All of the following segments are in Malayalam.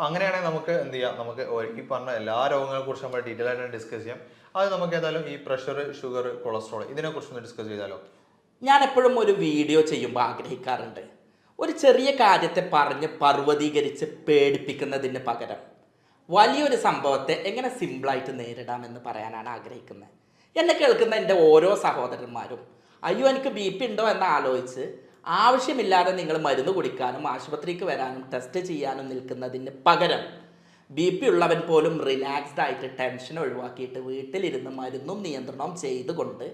അങ്ങനെയാണെങ്കിൽ നമുക്ക് എന്ത് ചെയ്യാം? നമുക്ക് ഈ പറഞ്ഞ എല്ലാ രോഗങ്ങളെ കുറിച്ച് നമ്മൾ ഡീറ്റെയിൽ ആയിട്ട് ഡിസ്കസ് ചെയ്യാം. അത് നമുക്ക് ഏതായാലും ഈ പ്രഷർ ഷുഗർ കൊളസ്ട്രോൾ ഇതിനെ കുറിച്ച് ഒന്ന് ഡിസ്കസ് ചെയ്താലോ? ഞാൻ എപ്പോഴും ഒരു വീഡിയോ ചെയ്യുമ്പോൾ ആഗ്രഹിക്കാറുണ്ട്. ഒരു ചെറിയ കാര്യത്തെ പറഞ്ഞ് പർവതീകരിച്ച് പേടിപ്പിക്കുന്നതിന് പകരം വലിയൊരു സംഭവത്തെ എങ്ങനെ സിമ്പിളായിട്ട് നേരിടാമെന്ന് പറയാനാണ് ആഗ്രഹിക്കുന്നത്. എന്നെ കേൾക്കുന്ന എന്റെ ഓരോ സഹോദരന്മാരും അയ്യോ എനിക്ക് ബി പി ഉണ്ടോ? എന്ന് ആലോചിച്ച് ആവശ്യമില്ലാതെ നിങ്ങൾ മരുന്ന് കുടിക്കാനും ആശുപത്രിക്ക് വരാനും ടെസ്റ്റ് ചെയ്യാനും നിൽക്കുന്നതിന് പകരം ബി പി ഉള്ളവൻ പോലും റിലാക്സ്ഡ് ആയിട്ട് ടെൻഷൻ ഒഴിവാക്കിയിട്ട് വീട്ടിലിരുന്ന് മരുന്നും നിയന്ത്രണവും ചെയ്തുകൊണ്ട്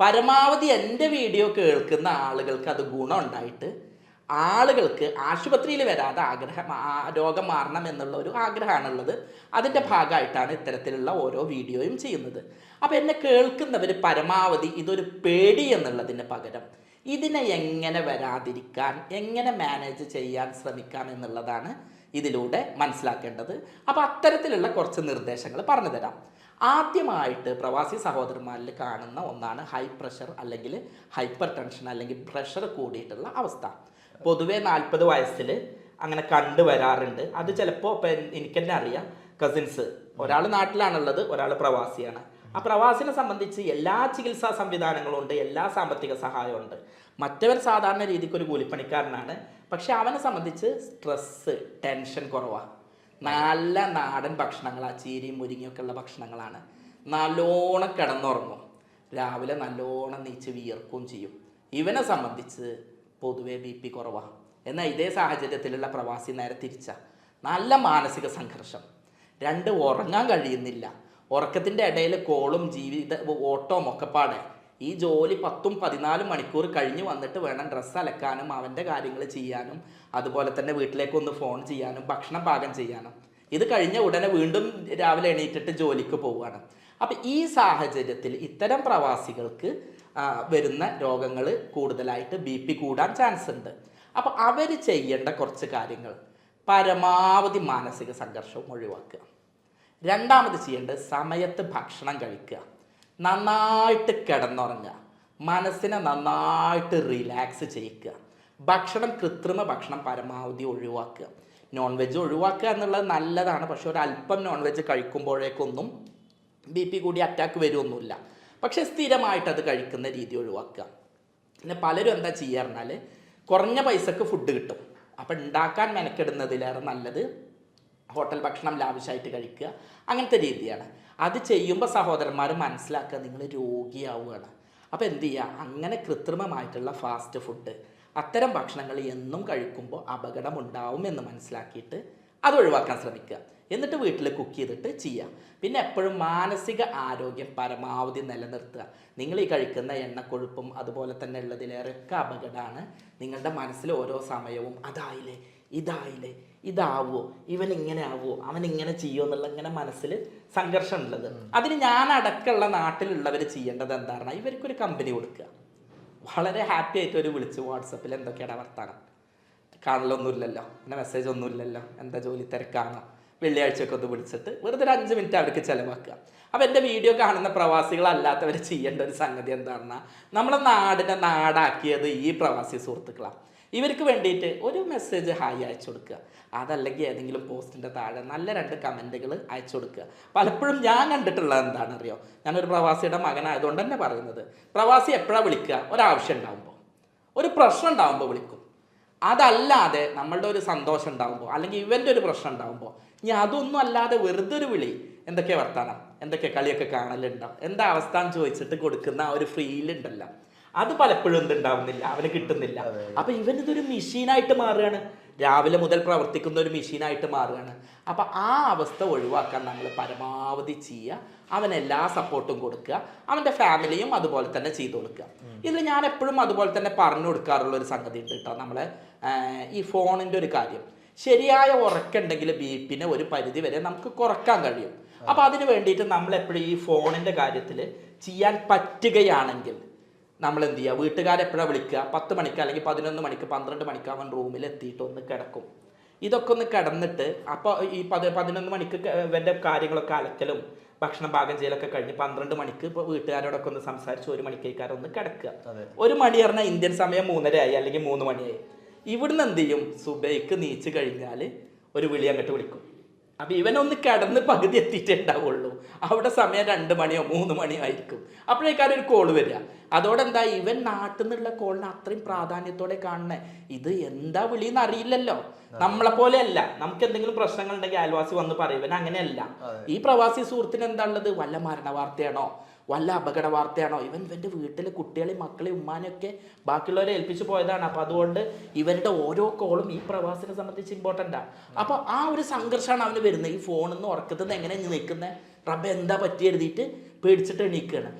പരമാവധി എന്റെ വീഡിയോ കേൾക്കുന്ന ആളുകൾക്ക് അത് ഗുണം ഉണ്ടായിട്ട് ആളുകൾക്ക് ആശുപത്രിയിൽ വരാതെ ആഗ്രഹം രോഗം മാറണം എന്നുള്ള ഒരു ആഗ്രഹമാണുള്ളത്. അതിന്റെ ഭാഗമായിട്ടാണ് ഇത്തരത്തിലുള്ള ഓരോ വീഡിയോയും ചെയ്യുന്നത്. അപ്പോൾ എന്നെ കേൾക്കുന്നവർ പരമാവധി ഇതൊരു പേടി എന്നുള്ളതിന് പകരം ഇതിനെ എങ്ങനെ വരാതിരിക്കാൻ എങ്ങനെ മാനേജ് ചെയ്യാൻ ശ്രമിക്കാം എന്നുള്ളതാണ് ഇതിലൂടെ മനസ്സിലാക്കേണ്ടത്. അപ്പോൾ അത്തരത്തിലുള്ള കുറച്ച് നിർദ്ദേശങ്ങൾ പറഞ്ഞു തരാം. ആദ്യമായിട്ട് പ്രവാസി സഹോദരന്മാരിൽ കാണുന്ന ഒന്നാണ് ഹൈ പ്രഷർ അല്ലെങ്കിൽ ഹൈപ്പർ ടെൻഷൻ അല്ലെങ്കിൽ പ്രഷർ കൂടിയിട്ടുള്ള അവസ്ഥ. പൊതുവെ നാൽപ്പത് വയസ്സിൽ അങ്ങനെ കണ്ടുവരാറുണ്ട് അത് ചിലപ്പോൾ ഇപ്പം എനിക്കെന്നെ അറിയാം. കസിൻസ് ഒരാൾ നാട്ടിലാണുള്ളത് ഒരാൾ പ്രവാസിയാണ്. ആ പ്രവാസിനെ സംബന്ധിച്ച് എല്ലാ ചികിത്സാ സംവിധാനങ്ങളും ഉണ്ട് എല്ലാ സാമ്പത്തിക സഹായവും ഉണ്ട് മറ്റവർ സാധാരണ രീതിക്ക് ഒരു കൂലിപ്പണിക്കാരനാണ്. പക്ഷെ അവനെ സംബന്ധിച്ച് സ്ട്രെസ്സ് ടെൻഷൻ കുറവാണ് നല്ല നാടൻ ഭക്ഷണങ്ങളാണ് ചീരിയും മുരിങ്ങയൊക്കെ ഉള്ള ഭക്ഷണങ്ങളാണ്. നല്ലോണം കിടന്നുറങ്ങും. രാവിലെ നല്ലോണം നീച്ച് വിയർക്കുകയും ചെയ്യും. ഇവനെ സംബന്ധിച്ച് പൊതുവേ ബി പി കുറവാണ് എന്നാൽ ഇതേ സാഹചര്യത്തിലുള്ള പ്രവാസി നേരെ തിരിച്ച. നല്ല മാനസിക സംഘർഷം. രണ്ട് ഉറങ്ങാൻ കഴിയുന്നില്ല. ഉറക്കത്തിന്റെ ഇടയിൽ കോളും ജീവിത ഓട്ടവും ഒക്കെ പാടെ. ഈ ജോലി പത്തും പതിനാലും മണിക്കൂർ കഴിഞ്ഞ് വന്നിട്ട് വേണം ഡ്രസ്സ് അലക്കാനും അവന്റെ കാര്യങ്ങൾ ചെയ്യാനും അതുപോലെ തന്നെ വീട്ടിലേക്ക് ഒന്ന് ഫോൺ ചെയ്യാനും ഭക്ഷണം പാകം ചെയ്യാനും. ഇത് കഴിഞ്ഞ ഉടനെ വീണ്ടും രാവിലെ എണീറ്റിട്ട് ജോലിക്ക് പോവുകയാണ്. അപ്പം ഈ സാഹചര്യത്തിൽ ഇത്തരം പ്രവാസികൾക്ക് വരുന്ന രോഗങ്ങൾ കൂടുതലായിട്ട് ബി പി കൂടാൻ ചാൻസ് ഉണ്ട് അപ്പോൾ അവർ ചെയ്യേണ്ട കുറച്ച് കാര്യങ്ങൾ. പരമാവധി മാനസിക സംഘർഷവും ഒഴിവാക്കുക. രണ്ടാമത് ചെയ്യേണ്ടത് സമയത്ത് ഭക്ഷണം കഴിക്കുക. നന്നായിട്ട് കിടന്നുറങ്ങുക. മനസ്സിനെ നന്നായിട്ട് റിലാക്സ് ചെയ്യിക്കുക. ഭക്ഷണം കൃത്രിമ ഭക്ഷണം പരമാവധി ഒഴിവാക്കുക. നോൺ വെജ് ഒഴിവാക്കുക എന്നുള്ളത് നല്ലതാണ്. പക്ഷെ ഒരല്പം നോൺ വെജ് കഴിക്കുമ്പോഴേക്കൊന്നും ബി പി കൂടി അറ്റാക്ക് വരുമൊന്നുമില്ല പക്ഷേ സ്ഥിരമായിട്ട് അത് കഴിക്കുന്ന രീതി ഒഴിവാക്കുക. പിന്നെ പലരും എന്താ ചെയ്യുക പറഞ്ഞാൽ കുറഞ്ഞ പൈസക്ക് ഫുഡ് കിട്ടും. അപ്പം ഉണ്ടാക്കാൻ മെനക്കെടുന്നതിലേറെ നല്ലത് ഹോട്ടൽ ഭക്ഷണം ലാവിശായിട്ട് കഴിക്കുക. അങ്ങനത്തെ രീതിയാണ്. അത് ചെയ്യുമ്പോൾ സഹോദരന്മാർ മനസ്സിലാക്കുക നിങ്ങൾ രോഗിയാവുകയാണ്. അപ്പോൾ എന്ത് ചെയ്യുക അങ്ങനെ കൃത്രിമമായിട്ടുള്ള ഫാസ്റ്റ് ഫുഡ് അത്തരം ഭക്ഷണങ്ങൾ എന്നും കഴിക്കുമ്പോൾ അപകടം ഉണ്ടാവും എന്ന് മനസ്സിലാക്കിയിട്ട് അത് ഒഴിവാക്കാൻ ശ്രമിക്കുക. എന്നിട്ട് വീട്ടിൽ കുക്ക് ചെയ്തിട്ട് ചെയ്യുക പിന്നെ എപ്പോഴും മാനസിക ആരോഗ്യം പരമാവധി നിലനിർത്തുക. നിങ്ങൾ ഈ കഴിക്കുന്ന എണ്ണക്കൊഴുപ്പും അതുപോലെ തന്നെ ഉള്ളതിലേറെയൊക്കെ അപകടമാണ്. നിങ്ങളുടെ മനസ്സിൽ ഓരോ സമയവും അതായില്ലേ ഇതായില്ലേ ഇതാവോ ഇവൻ ഇങ്ങനെ ആവോ അവൻ ഇങ്ങനെ ചെയ്യുമോ എന്നുള്ള ഇങ്ങനെ മനസ്സിൽ സംഘർഷം ഉള്ളത്. അതിന് ഞാൻ അടക്കമുള്ള നാട്ടിലുള്ളവർ ചെയ്യേണ്ടത് എന്താണ് ഇവർക്കൊരു കമ്പനി കൊടുക്കുക. വളരെ ഹാപ്പി ആയിട്ട് ഒരു വിളിച്ച് വാട്സപ്പിൽ എന്തൊക്കെയാണ് വർത്താനം? കാണലൊന്നുമില്ലല്ലോ പിന്നെ മെസ്സേജ് ഒന്നുമില്ലല്ലോ എന്താ ജോലി തിരക്കാണോ വെള്ളിയാഴ്ചയൊക്കെ ഒന്ന് വിളിച്ചിട്ട് വെറുതെ ഒരു അഞ്ച് മിനിറ്റ് അവർക്ക് ചിലവാക്കുക. അപ്പോൾ എന്റെ വീഡിയോ കാണുന്ന പ്രവാസികളല്ലാത്തവർ ചെയ്യേണ്ട ഒരു സംഗതി എന്താണെന്നാ നമ്മളെ നാടിനെ നാടാക്കിയത് ഈ പ്രവാസി സുഹൃത്തുക്കളാണ് ഇവർക്ക് വേണ്ടിയിട്ട് ഒരു മെസ്സേജ് ഹായ് അയച്ചു കൊടുക്കുക. അതല്ലെങ്കിൽ ഏതെങ്കിലും പോസ്റ്റിന്റെ താഴെ നല്ല രണ്ട് കമന്റുകൾ അയച്ചു കൊടുക്കുക. പലപ്പോഴും ഞാൻ കണ്ടിട്ടുള്ളത് എന്താണെന്നറിയോ? ഞാനൊരു പ്രവാസിയുടെ മകനായതുകൊണ്ട് തന്നെ പറയുന്നത്. പ്രവാസി എപ്പോഴാണ് വിളിക്കുക? ഒരാവശ്യം ഉണ്ടാകുമ്പോൾ ഒരു പ്രശ്നം ഉണ്ടാകുമ്പോൾ വിളിക്കും. അതല്ലാതെ നമ്മളുടെ ഒരു സന്തോഷം ഉണ്ടാകുമ്പോൾ അല്ലെങ്കിൽ ഇവന്റെ ഒരു പ്രശ്നം ഉണ്ടാകുമ്പോൾ ഇനി അതൊന്നും അല്ലാതെ വെറുതെ ഒരു വിളി എന്തൊക്കെ വർത്താനം? എന്തൊക്കെ കളിയൊക്കെ കാണലുണ്ടോ? എന്താ അവസ്ഥ എന്ന് ചോദിച്ചിട്ട് കൊടുക്കുന്ന ആ ഒരു ഫീലുണ്ടല്ലോ അത് പലപ്പോഴും എന്തുണ്ടാവുന്നില്ല അവന് കിട്ടുന്നില്ല. അപ്പൊ ഇവൻ ഇതൊരു മെഷീനായിട്ട് മാറുകയാണ്. രാവിലെ മുതൽ പ്രവർത്തിക്കുന്ന ഒരു മെഷീനായിട്ട് മാറുകയാണ്. അപ്പോൾ ആ അവസ്ഥ ഒഴിവാക്കാൻ നമ്മൾ പരമാവധി ചെയ്യുക. അവൻ എല്ലാ സപ്പോർട്ടും കൊടുക്കുക. അവന്റെ ഫാമിലിയും അതുപോലെ തന്നെ ചെയ്തു കൊടുക്കുക. ഇതിൽ ഞാൻ എപ്പോഴും അതുപോലെ തന്നെ പറഞ്ഞു കൊടുക്കാറുള്ള ഒരു സംഗതി ഉണ്ട് കേട്ടോ നമ്മളെ ഈ ഫോണിന്റെ ഒരു കാര്യം. ശരിയായ ഉറക്കുണ്ടെങ്കിൽ ബി പിന്നെ ഒരു പരിധി വരെ നമുക്ക് കുറയ്ക്കാൻ കഴിയും. അപ്പോൾ അതിന് വേണ്ടിയിട്ട് നമ്മൾ എപ്പോഴും ഈ ഫോണിന്റെ കാര്യത്തിൽ ചെയ്യാൻ പറ്റുകയാണെങ്കിൽ നമ്മൾ എന്ത് ചെയ്യുക വീട്ടുകാരെപ്പോഴാണ് വിളിക്കുക? പത്ത് മണിക്ക് അല്ലെങ്കിൽ പതിനൊന്ന് മണിക്ക് പന്ത്രണ്ട് മണിക്ക് അവൻ റൂമിൽ എത്തിയിട്ട് ഒന്ന് കിടക്കും. ഇതൊക്കെ ഒന്ന് കിടന്നിട്ട് അപ്പോൾ ഈ പതി പതിനൊന്ന് മണിക്ക് വേണ്ട ഇവന്റെ കാര്യങ്ങളൊക്കെ അലക്കലും ഭക്ഷണം പാകം ചെയ്യലൊക്കെ കഴിഞ്ഞ് പന്ത്രണ്ട് മണിക്ക് ഇപ്പോൾ വീട്ടുകാരോടൊക്കെ ഒന്ന് സംസാരിച്ച് ഒരു മണിക്കേക്കാരം ഒന്ന് കിടക്കുക. ഒരു മണി പറഞ്ഞാൽ ഇന്ത്യൻ സമയം മൂന്നരയായി അല്ലെങ്കിൽ മൂന്ന് മണിയായി. ഇവിടുന്ന് എന്ത് ചെയ്യും? സുബൈക്ക് നീച്ച് കഴിഞ്ഞാൽ ഒരു വിളി അങ്ങോട്ട് വിളിക്കും. അപ്പൊ ഇവനൊന്ന് കിടന്ന് പകുതി എത്തിയിട്ടേ ഉണ്ടാവുള്ളൂ. അവിടെ സമയം രണ്ട് മണിയോ മൂന്ന് മണിയോ ആയിരിക്കും. അപ്പോഴേക്കാരും ഒരു കോൾ വരിക. അതോടെ എന്താ? ഇവൻ നാട്ടിൽ നിന്നുള്ള കോളിന് അത്രയും പ്രാധാന്യത്തോടെ കാണണേ. ഇത് എന്താ വിളിയെന്ന് അറിയില്ലല്ലോ. നമ്മളെ പോലെയല്ല. നമുക്ക് എന്തെങ്കിലും പ്രശ്നങ്ങൾ ഉണ്ടെങ്കിൽ അയൽവാസി വന്ന് പറയും. ഇവൻ അങ്ങനെയല്ല. ഈ പ്രവാസി സുഹൃത്തിന് എന്താ ഉള്ളത്? വല്ല മരണ വാർത്തയാണോ വല്ല അപകട വാർത്തയാണോ ഇവൻ ഇവന്റെ വീട്ടിലെ കുട്ടികളെ മക്കളെ ഉമ്മാനെയൊക്കെ ബാക്കിയുള്ളവരെ ഏൽപ്പിച്ചു പോയതാണ്. അപ്പോൾ അതുകൊണ്ട് ഇവരുടെ ഓരോ കോളും ഈ പ്രവാസിനെ സംബന്ധിച്ച് ഇമ്പോർട്ടന്റാണ് അപ്പോൾ ആ ഒരു സംഘർഷമാണ് അവന് വരുന്നത്. ഈ ഫോണിൽ നിന്ന് ഉറക്കത്തിൽ നിന്ന് എങ്ങനെ നിൽക്കുന്നത് റബ്ബ എന്താ പറ്റി എഴുതിയിട്ട് പേടിച്ചിട്ട് എണീക്കുകയാണ്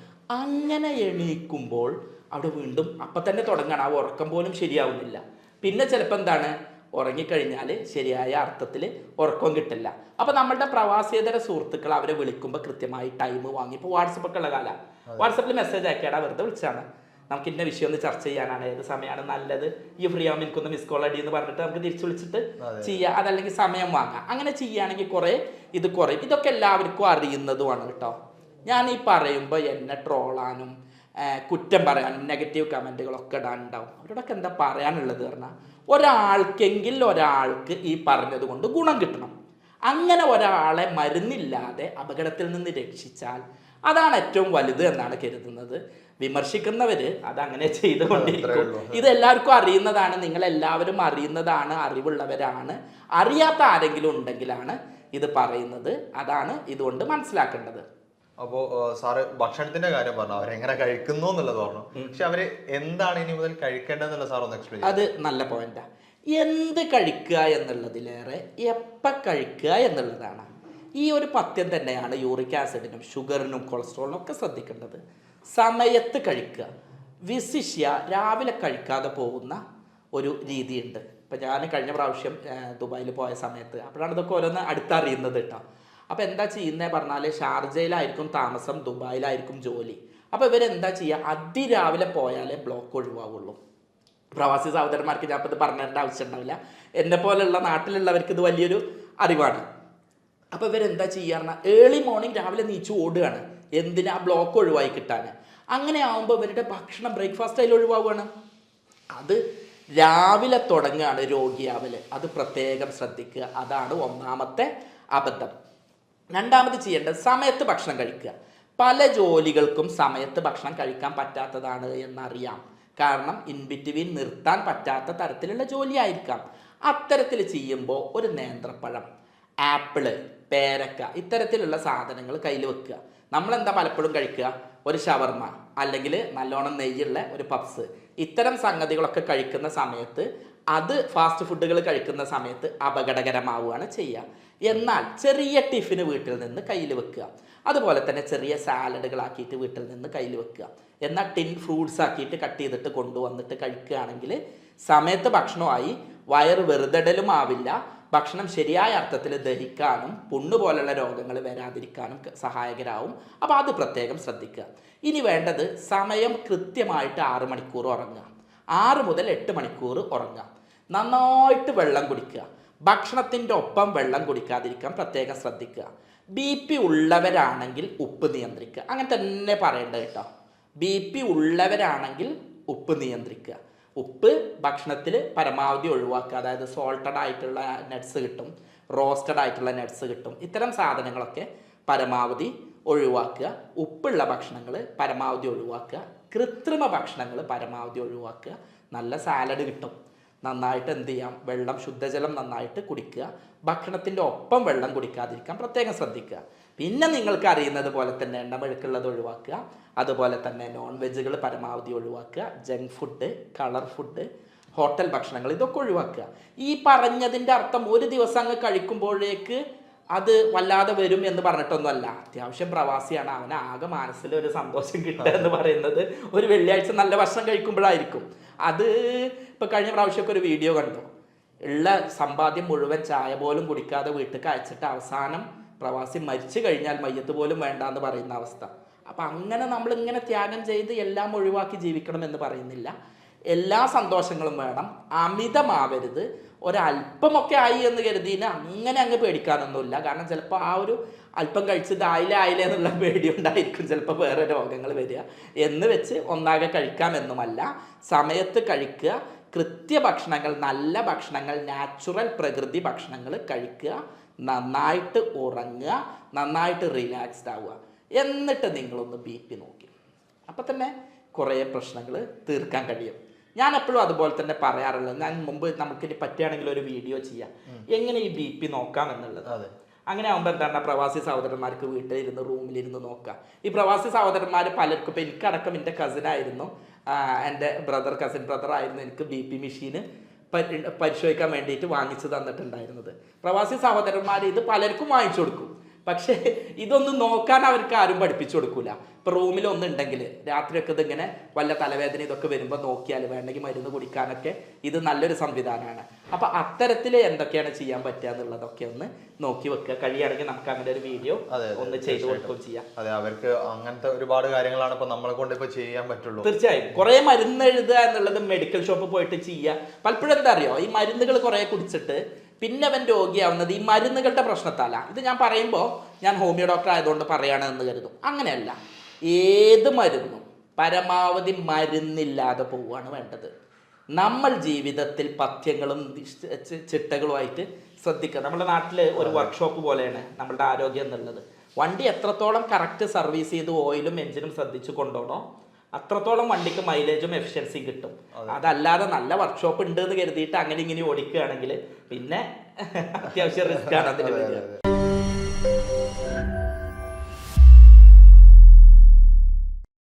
അങ്ങനെ എണീക്കുമ്പോൾ അവിടെ വീണ്ടും അപ്പം തന്നെ തുടങ്ങണം. ആ ഉറക്കം പോലും ശരിയാവുന്നില്ല. പിന്നെ ചിലപ്പോൾ എന്താണ്? ഉറങ്ങിക്കഴിഞ്ഞാൽ ശരിയായ അർത്ഥത്തിൽ ഉറക്കം കിട്ടില്ല. അപ്പോൾ നമ്മളുടെ പ്രവാസിയേതര സുഹൃത്തുക്കൾ അവരെ വിളിക്കുമ്പോൾ കൃത്യമായി ടൈം വാങ്ങി. ഇപ്പോൾ വാട്സപ്പൊക്കെ ഉള്ള കാലം. വാട്സപ്പിൽ മെസ്സേജ് ആക്കിയാടാ വെറുതെ വിളിച്ചാണ്. നമുക്ക് ഇന്ന വിഷയം ഒന്ന് ചർച്ച ചെയ്യാനാണ്. ഏത് സമയമാണ് നല്ലത്? ഈ ഫ്രീ ആവുമ്പോൾ എനിക്കൊന്ന് മിസ് കോൾ അടി എന്ന് പറഞ്ഞിട്ട് നമുക്ക് തിരിച്ചു വിളിച്ചിട്ട് ചെയ്യാം. അതല്ലെങ്കിൽ സമയം വാങ്ങാം. അങ്ങനെ ചെയ്യുകയാണെങ്കിൽ കുറേ ഇത് കുറയും. ഇതൊക്കെ എല്ലാവർക്കും അറിയുന്നതുമാണ് കേട്ടോ. ഞാൻ ഈ പറയുമ്പോൾ എന്നെ ട്രോളാനും കുറ്റം പറയാനും നെഗറ്റീവ് കമന്റുകളൊക്കെ ഇടാനുണ്ടാവും. അവരോടൊക്കെ എന്താ പറയാനുള്ളത് പറഞ്ഞാൽ ഒരാൾക്കെങ്കിൽ ഒരാൾക്ക് ഈ പറഞ്ഞത് കൊണ്ട് ഗുണം കിട്ടണം. അങ്ങനെ ഒരാളെ മരുന്നില്ലാതെ അപകടത്തിൽ നിന്ന് രക്ഷിച്ചാൽ അതാണ് ഏറ്റവും വലുത് എന്നാണ് കരുതുന്നത്. വിമർശിക്കുന്നവര് അതങ്ങനെ ചെയ്തുകൊണ്ടിരിക്കും. ഇത് എല്ലാവർക്കും അറിയുന്നതാണ് നിങ്ങൾ എല്ലാവരും അറിയുന്നതാണ് അറിവുള്ളവരാണ് അറിയാത്ത ആരെങ്കിലും ഉണ്ടെങ്കിലാണ് ഇത് പറയുന്നത്. അതാണ് ഇതുകൊണ്ട് മനസ്സിലാക്കേണ്ടത്. അപ്പോ സാറ് ഭക്ഷണത്തിന്റെ കാര്യം പറഞ്ഞു. അവരെങ്ങനെ കഴിക്കുന്നു എന്നുള്ളത് പറഞ്ഞു. പക്ഷെ അവർ എന്താണ് ഇനി മുതൽ കഴിക്കേണ്ടതെന്നുള്ള സാർ ഒന്ന് എക്സ്പ്ലെയിൻ അത് നല്ല പോയിന്റാ എന്ത് കഴിക്കുക എന്നുള്ളതിലേറെ എപ്പോൾ കഴിക്കുക എന്നുള്ളതാണ്. ഈ ഒരു പത്യം തന്നെയാണ് യൂറിക് ആസിഡിനും ഷുഗറിനും കൊളസ്ട്രോളിനും ഒക്കെ ശ്രദ്ധിക്കേണ്ടത്. സമയത്ത് കഴിക്കുക. വിശിഷ്യ രാവിലെ കഴിക്കാതെ പോകുന്ന ഒരു രീതിയുണ്ട്. ഇപ്പം ഞാൻ കഴിഞ്ഞ പ്രാവശ്യം ദുബായിൽ പോയ സമയത്ത്. അപ്പോഴാണ് ഇതൊക്കെ ഓരോന്ന് അടുത്തറിയുന്നത് കേട്ടോ. അപ്പോൾ എന്താ ചെയ്യുന്നത് പറഞ്ഞാൽ ഷാർജയിലായിരിക്കും താമസം ദുബായിലായിരിക്കും ജോലി. അപ്പോൾ ഇവരെന്താ ചെയ്യുക അതിരാവിലെ പോയാലേ ബ്ലോക്ക് ഒഴിവാവുള്ളൂ. പ്രവാസി സഹോദരന്മാർക്ക് ഞാൻ ഇത് പറഞ്ഞേണ്ട ആവശ്യം ഉണ്ടാവില്ല എന്നെ പോലെയുള്ള നാട്ടിലുള്ളവർക്ക് ഇത് വലിയൊരു അറിവാണ്. അപ്പോൾ ഇവരെന്താ ചെയ്യാറുണ്ട് ഏർലി മോർണിംഗ് രാവിലെ നീച്ചു ഓടുകയാണ്. എന്തിനാ ബ്ലോക്ക് ഒഴിവായി കിട്ടാൻ അങ്ങനെ ആവുമ്പോൾ ഇവരുടെ ഭക്ഷണം ബ്രേക്ക്ഫാസ്റ്റ് അതിൽ ഒഴിവാവുകയാണ്. അത് രാവിലെ തുടങ്ങുകയാണ് രോഗിയാവൽ അത് പ്രത്യേകം ശ്രദ്ധിക്കുക. അതാണ് ഒന്നാമത്തെ അബദ്ധം. രണ്ടാമത് ചെയ്യേണ്ടത് സമയത്ത് ഭക്ഷണം കഴിക്കുക. പല ജോലികൾക്കും സമയത്ത് ഭക്ഷണം കഴിക്കാൻ പറ്റാത്തതാണ് എന്നറിയാം. കാരണം ഇൻ ബിറ്റ്വീൻ നിർത്താൻ പറ്റാത്ത തരത്തിലുള്ള ജോലിയായിരിക്കാം. അത്തരത്തിൽ ചെയ്യുമ്പോൾ ഒരു നേന്ത്രപ്പഴം ആപ്പിൾ പേരക്ക ഇത്തരത്തിലുള്ള സാധനങ്ങൾ കയ്യിൽ വെക്കുക. നമ്മളെന്താ പലപ്പോഴും കഴിക്കുക? ഒരു ഷവർമ അല്ലെങ്കിൽ നല്ലോണം നെയ്യുള്ള ഒരു പപ്സ്. ഇത്തരം സംഗതികളൊക്കെ കഴിക്കുന്ന സമയത്ത് അത് ഫാസ്റ്റ് ഫുഡുകൾ കഴിക്കുന്ന സമയത്ത് അപകടകരമാവുകയാണ് ചെയ്യുക. എന്നാൽ ചെറിയ ടിഫിന് വീട്ടിൽ നിന്ന് കയ്യിൽ വെക്കുക. അതുപോലെ തന്നെ ചെറിയ സാലഡുകളാക്കിയിട്ട് വീട്ടിൽ നിന്ന് കയ്യിൽ വെക്കുക. എന്നാൽ ടിൻ ഫ്രൂട്ട്സ് ആക്കിയിട്ട് കട്ട് ചെയ്തിട്ട് കൊണ്ടുവന്നിട്ട് കഴിക്കുകയാണെങ്കിൽ സമയത്ത് ഭക്ഷണമായി വയറ് വെറുതെടലും ആവില്ല. ഭക്ഷണം ശരിയായ അർത്ഥത്തിൽ ദഹിക്കാനും പുണ്ണു പോലുള്ള രോഗങ്ങൾ വരാതിരിക്കാനും സഹായകരാവും. അപ്പോൾ അത് പ്രത്യേകം ശ്രദ്ധിക്കുക. ഇനി വേണ്ടത് സമയം കൃത്യമായിട്ട് ആറ് മണിക്കൂർ ഉറങ്ങുക. ആറ് മുതൽ എട്ട് മണിക്കൂർ ഉറങ്ങുക. നന്നായിട്ട് വെള്ളം കുടിക്കുക. ഭക്ഷണത്തിന്റെ ഒപ്പം വെള്ളം കുടിക്കാതിരിക്കാൻ പ്രത്യേകം ശ്രദ്ധിക്കുക. ബി പി ഉള്ളവരാണെങ്കിൽ ഉപ്പ് നിയന്ത്രിക്കുക. അങ്ങനെ തന്നെ പറയേണ്ടത് കേട്ടോ. ബി പി ഉള്ളവരാണെങ്കിൽ ഉപ്പ് നിയന്ത്രിക്കുക. ഉപ്പ് ഭക്ഷണത്തിൽ പരമാവധി ഒഴിവാക്കുക. അതായത് സോൾട്ടഡ് ആയിട്ടുള്ള നട്ട്സ് കിട്ടും റോസ്റ്റഡ് ആയിട്ടുള്ള നട്ട്സ് കിട്ടും. ഇത്തരം സാധനങ്ങളൊക്കെ പരമാവധി ഒഴിവാക്കുക. ഉപ്പുള്ള ഭക്ഷണങ്ങൾ പരമാവധി ഒഴിവാക്കുക. കൃത്രിമ ഭക്ഷണങ്ങൾ പരമാവധി ഒഴിവാക്കുക. നല്ല സാലഡ് കിട്ടും. നന്നായിട്ട് എന്ത് ചെയ്യാം? വെള്ളം ശുദ്ധജലം നന്നായിട്ട് കുടിക്കുക. ഭക്ഷണത്തിന്റെ ഒപ്പം വെള്ളം കുടിക്കാതിരിക്കാൻ പ്രത്യേകം ശ്രദ്ധിക്കുക. പിന്നെ നിങ്ങൾക്ക് അറിയുന്നത് പോലെ തന്നെ എണ്ണമെഴുക്കുള്ളത് ഒഴിവാക്കുക. അതുപോലെ തന്നെ നോൺ വെജുകൾ പരമാവധി ഒഴിവാക്കുക. Junk food colour food hotel ഭക്ഷണങ്ങൾ ഇതൊക്കെ ഒഴിവാക്കുക. ഈ പറഞ്ഞതിന്റെ അർത്ഥം ഒരു ദിവസം അങ്ങ് കഴിക്കുമ്പോഴേക്ക് അത് വല്ലാതെ വരും എന്ന് പറഞ്ഞിട്ടൊന്നുമല്ല. അത്യാവശ്യം പ്രവാസിയാണ്. അവന് ആകെ മനസ്സിൽ ഒരു സന്തോഷം കിട്ടുക എന്ന് പറയുന്നത് ഒരു വെള്ളിയാഴ്ച നല്ല ഭക്ഷണം കഴിക്കുമ്പോഴായിരിക്കും. അത് ഇപ്പം കഴിഞ്ഞ പ്രാവശ്യമൊക്കെ ഒരു വീഡിയോ കണ്ടു. ഉള്ള സമ്പാദ്യം മുഴുവൻ ചായ പോലും കുടിക്കാതെ വീട്ടിൽ അയച്ചിട്ട് അവസാനം പ്രവാസി മരിച്ചു കഴിഞ്ഞാൽ മയ്യത്ത് പോലും വേണ്ട എന്ന് പറയുന്ന അവസ്ഥ. അപ്പം അങ്ങനെ നമ്മൾ ഇങ്ങനെ ത്യാഗം ചെയ്ത് എല്ലാം ഒഴിവാക്കി ജീവിക്കണം എന്ന് പറയുന്നില്ല. എല്ലാ സന്തോഷങ്ങളും വേണം. അമിതമാവരുത്. ഒരല്പമൊക്കെ ആയി എന്ന് കരുതിന് അങ്ങനെ അങ്ങ് പേടിക്കാനൊന്നുമില്ല. കാരണം ചിലപ്പോൾ ആ ഒരു അല്പം കഴിച്ചത് ആയില്ല ആയില്ല എന്നുള്ള പേടി ഉണ്ടായിരിക്കും. ചിലപ്പോൾ വേറെ രോഗങ്ങൾ വരിക. എന്ന് വെച്ച് ഒന്നാകെ കഴിക്കാമെന്നുമല്ല സമയത്ത് കഴിക്കുക കൃത്യ ഭക്ഷണങ്ങൾ നല്ല ഭക്ഷണങ്ങൾ നാച്ചുറൽ പ്രകൃതി ഭക്ഷണങ്ങൾ കഴിക്കുക നന്നായിട്ട് ഉറങ്ങുക നന്നായിട്ട് റിലാക്സ്ഡ് ആവുക. എന്നിട്ട് നിങ്ങളൊന്ന് ബി പി നോക്കി. അപ്പം തന്നെ കുറേ പ്രശ്നങ്ങൾ തീർക്കാൻ കഴിയും. ഞാൻ എപ്പോഴും അതുപോലെ തന്നെ പറയാറുള്ളത്. ഞാൻ മുമ്പ് നമുക്കിനി പറ്റുകയാണെങ്കിൽ ഒരു വീഡിയോ ചെയ്യാം. എങ്ങനെ ഈ ബി പി നോക്കാം എന്നുള്ളത്. അതെ. അങ്ങനെ ആകുമ്പോൾ എന്താണ് പ്രവാസി സഹോദരന്മാർക്ക് വീട്ടിലിരുന്ന് റൂമിലിരുന്ന് നോക്കാം ഈ പ്രവാസി സഹോദരന്മാർ പലർക്കും ഇപ്പം എനിക്കടക്കം എന്റെ കസിനായിരുന്നു എന്റെ ബ്രദർ കസിൻ ബ്രദർ ആയിരുന്നു എനിക്ക് ബി പി മെഷീന് പരിശോധിക്കാൻ വേണ്ടിയിട്ട് വാങ്ങിച്ചു തന്നിട്ടുണ്ടായിരുന്നത്. പ്രവാസി സഹോദരന്മാർ ഇത് പലർക്കും വാങ്ങിച്ചു കൊടുക്കും. പക്ഷേ ഇതൊന്നും നോക്കാൻ അവർക്ക് ആരും പഠിപ്പിച്ചു കൊടുക്കൂല. ഇപ്പൊ റൂമിൽ ഒന്നുണ്ടെങ്കിൽ രാത്രിയൊക്കെ ഇതിങ്ങനെ വല്ല തലവേദന ഇതൊക്കെ വരുമ്പോൾ നോക്കിയാൽ വേണമെങ്കിൽ മരുന്ന് കുടിക്കാനൊക്കെ ഇത് നല്ലൊരു സംവിധാനമാണ്. അപ്പൊ അത്തരത്തിൽ എന്തൊക്കെയാണ് ചെയ്യാൻ പറ്റുക എന്നുള്ളതൊക്കെ ഒന്ന് നോക്കി വെക്കുക. കഴിയുകയാണെങ്കിൽ നമുക്ക് അങ്ങനെ ഒരു വീഡിയോ ഒന്ന് ചെയ്തു കൊടുക്കുകയും ചെയ്യാം. അതെ അവർക്ക് അങ്ങനത്തെ ഒരുപാട് കാര്യങ്ങളാണ് ഇപ്പൊ നമ്മളെ കൊണ്ട് ഇപ്പൊ ചെയ്യാൻ പറ്റുള്ളൂ. തീർച്ചയായും. കുറെ മരുന്ന് എഴുതുക എന്നുള്ളത് മെഡിക്കൽ ഷോപ്പിൽ പോയിട്ട് ചെയ്യുക പലപ്പോഴും എന്താ അറിയോ? ഈ മരുന്നുകൾ കുറെ കുടിച്ചിട്ട് പിന്നെ അവൻ രോഗിയാവുന്നത് ഈ മരുന്നുകളുടെ പ്രശ്നത്താല. ഇത് ഞാൻ പറയുമ്പോൾ ഞാൻ ഹോമിയോ ഡോക്ടർ ആയതുകൊണ്ട് പറയാണ് എന്ന് കരുതും. അങ്ങനെയല്ല. ഏത് മരുന്നും പരമാവധി മരുന്നില്ലാതെ പോവുകയാണ് വേണ്ടത്. നമ്മൾ ജീവിതത്തിൽ പഥ്യങ്ങളും ചിട്ടകളുമായിട്ട് ശ്രദ്ധിക്കുക നമ്മുടെ നാട്ടിൽ ഒരു വർക്ക്ഷോപ്പ് പോലെയാണ് നമ്മളുടെ ആരോഗ്യം എന്നുള്ളത്. വണ്ടി എത്രത്തോളം കറക്റ്റ് സർവീസ് ചെയ്ത് ഓയിലും എഞ്ചിനും ശ്രദ്ധിച്ചു കൊണ്ടുപോകണോ അത്രത്തോളം വണ്ടിക്ക് മൈലേജും എഫിഷ്യൻസിയും കിട്ടും. അതല്ലാതെ നല്ല വർക്ക്ഷോപ്പ് ഉണ്ട് എന്ന് കരുതിയിട്ട് അങ്ങനെ ഇങ്ങനെ ഓടിക്കുകയാണെങ്കിൽ പിന്നെ അത്യാവശ്യം റിസ്ക് ആണ് അതിന്